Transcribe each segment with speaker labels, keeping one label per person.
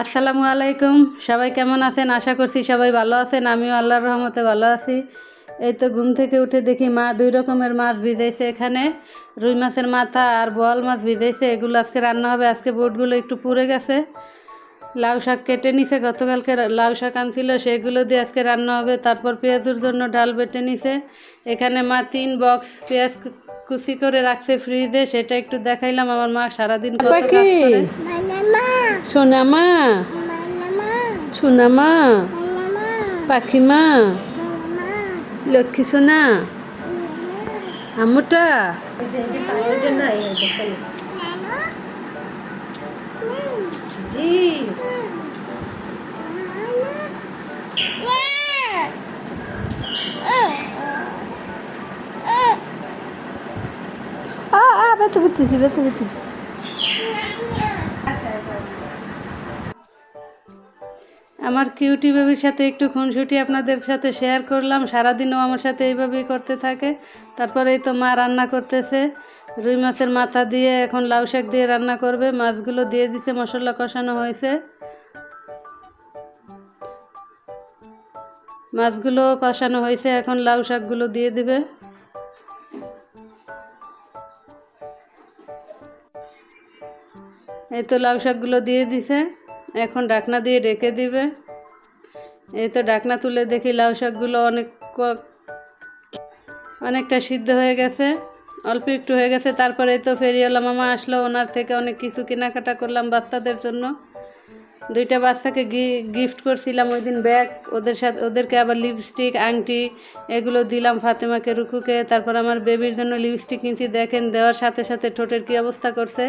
Speaker 1: আসসালামু আলাইকুম। সবাই কেমন আছেন? আশা করছি সবাই ভালো আছেন। আমিও আল্লাহর রহমতে ভালো আছি। এই তো ঘুম থেকে উঠে দেখি মা দুই রকমের মাছ ভিজাইছে এখানে। রুই মাছের মাথা আর বোয়াল মাছ ভিজাইছে। এগুলো আজকে রান্না হবে। আজকে বোটগুলো একটু পুড়ে গেছে। লাউ শাক কেটে নিছে। গতকালকে লাউ শাক আনছিল। সেগুলো দিয়ে আজকে রান্না হবে। তারপর পেঁয়াজুর জন্য ডাল বেটে নিছে। এখানে মা তিন বক্স পেঁয়াজ কুচি করে রাখছে ফ্রিজে। সেটা একটু দেখাইলাম। আমার মা সারাদিন কত কাজ করে। সোনামা সোনামা পাখিমা লক্ষ্মী সোনা আমুটা জি আ আ বেতে বেতেছি বেতে বেতেছি আমার কিউটি বেবির সাথে একটু খুনসুটি আপনাদের সাথে শেয়ার করলাম। সারাদিনও আমার সাথে এইভাবেই করতে থাকে। তারপরে এই তো মা রান্না করতেছে। রুই মাছের মাথা দিয়ে এখন লাউ শাক দিয়ে রান্না করবে। মাছগুলো দিয়ে দিছে, মশলা কষানো হয়েছে। মাছগুলো কষানো হয়েছে, এখন লাউ শাকগুলো দিয়ে দিবে। এই তো লাউ শাকগুলো দিয়ে দিছে। এখন ডাকনা দিয়ে ডেকে দিবে। এই তো ডাকনা তুলে দেখি লাউ শাকগুলো অনেক অনেকটা সিদ্ধ হয়ে গেছে, অল্প একটু হয়ে গেছে। তারপরে তো ফেরিওয়ালা মামা আসলো, ওনার থেকে অনেক কিছু কেনাকাটা করলাম বাচ্চাদের জন্য। দুইটা বাচ্চাকে গিফট করছিলাম ওই দিন ব্যাগ ওদের সাথে ওদেরকে আবার লিপস্টিক আংটি এগুলো দিলাম ফাতেমাকে, রুকুকে। তারপর আমার বেবির জন্য লিপস্টিক কিনছি। দেখেন, দেওয়ার সাথে সাথে ঠোঁটের কি অবস্থা করছে।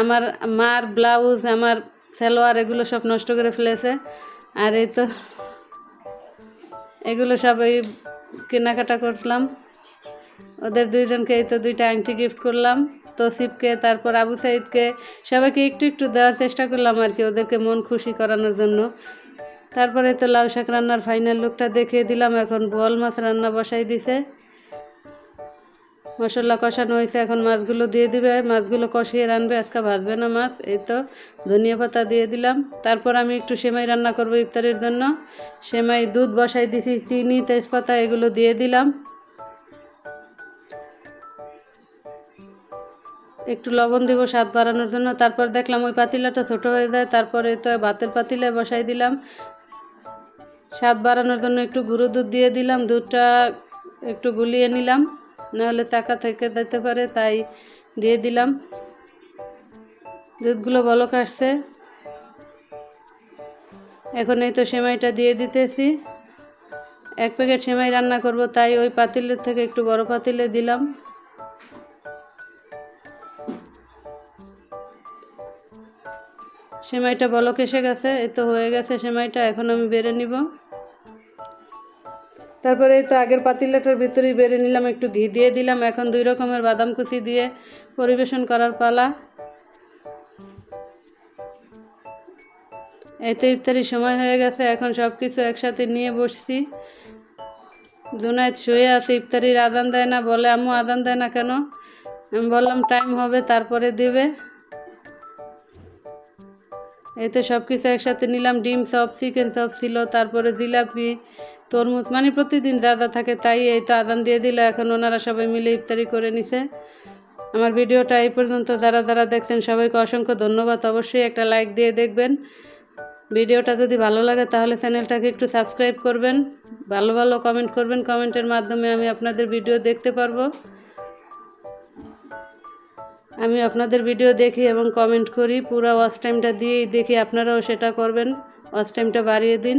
Speaker 1: আমার মার ব্লাউজ আমার সালোয়ার এগুলো সব নষ্ট করে ফেলেছে। আর এই তো এগুলো সব এই কেনাকাটা করলাম। ওদের দুইজনকে এই তো দুইটা আংটি গিফট করলাম। তসিফকে, তারপর আবু সাইদকে, সবাইকে একটু একটু দেওয়ার চেষ্টা করলাম আর কি ওদেরকে মন খুশি করানোর জন্য। তারপরে তো লাউ শাক রান্নার ফাইনাল লুকটা দেখিয়ে দিলাম। এখন বোয়াল মাছ রান্না বসাই দিছে। মশলা কষানো হয়েছে, এখন মাছগুলো দিয়ে দিবে। মাছগুলো কষিয়ে রানবে, আজকে ভাজবে না মাছ। এই তো ধনিয়া পাতা দিয়ে দিলাম। তারপর আমি একটু সেমাই রান্না করব ইফতারের জন্য। সেমাই দুধ বসাই দিছি, চিনি, তেজপাতা, এগুলো দিয়ে দিলাম। একটু লবণ দিব স্বাদ বাড়ানোর জন্য। তারপর দেখলাম ওই পাতিলাটা ছোট হয়ে যায়, তারপরে তো ভাতের পাতিলায় বসাই দিলাম। স্বাদ বাড়ানোর জন্য একটু গুঁড়ো দুধ দিয়ে দিলাম, দুধটা একটু গুলিয়ে নিলাম। নাহলে টাকা থেকে যেতে পারে, তাই দিয়ে দিলাম। দুধগুলো বলক আসছে এখন এই তো সেমাইটা দিয়ে দিতেছি। এক প্যাকেট সেমাই রান্না করব, তাই ওই পাতিলের থেকে একটু বড় পাতিলে দিলাম। সেমাইটা বলক এসে গেছে, এই তো হয়ে গেছে সেমাইটা, এখন আমি বেড়ে নিব। তারপরে তো আগের পাতিলাটার ভিতরেই বেড়ে নিলাম, একটু ঘি দিয়ে দিলাম। এখন দুই রকমের বাদাম কুচি দিয়ে পরিবেশন করার পালা। এই তো সময় হয়ে গেছে, এখন সব কিছু একসাথে নিয়ে বসছি। দুনায় শুয়ে আছে, ইফতারির আদান দেয় না বলে, আম্মু আদান দেয় না কেন? আমি বললাম টাইম হবে, তারপরে দেবে। এই তো সব কিছু একসাথে নিলাম, ডিম চপ চিকেন চপ ছিল, তারপরে জিলাপি তরমুজ মানে প্রতিদিন যা যা থাকে তাই এই তো আদান দিয়ে দিল। এখন ওনারা সবাই মিলে ইফতারি করে নিছে। আমার ভিডিওটা এই পর্যন্ত। যারা যারা দেখছেন সবাইকে অসংখ্য ধন্যবাদ। অবশ্যই একটা লাইক দিয়ে দেখবেন। ভিডিওটা যদি ভালো লাগে তাহলে চ্যানেলটাকে একটু সাবস্ক্রাইব করবেন। ভালো ভালো কমেন্ট করবেন। কমেন্টের মাধ্যমে আমি আপনাদের ভিডিও দেখতে পারব। আমি আপনাদের ভিডিও দেখি এবং কমেন্ট করি। পুরো ওয়াচ টাইমটা দিয়েই দেখি। আপনারাও সেটা করবেন। ওয়াচ টাইমটা বাড়িয়ে দিন।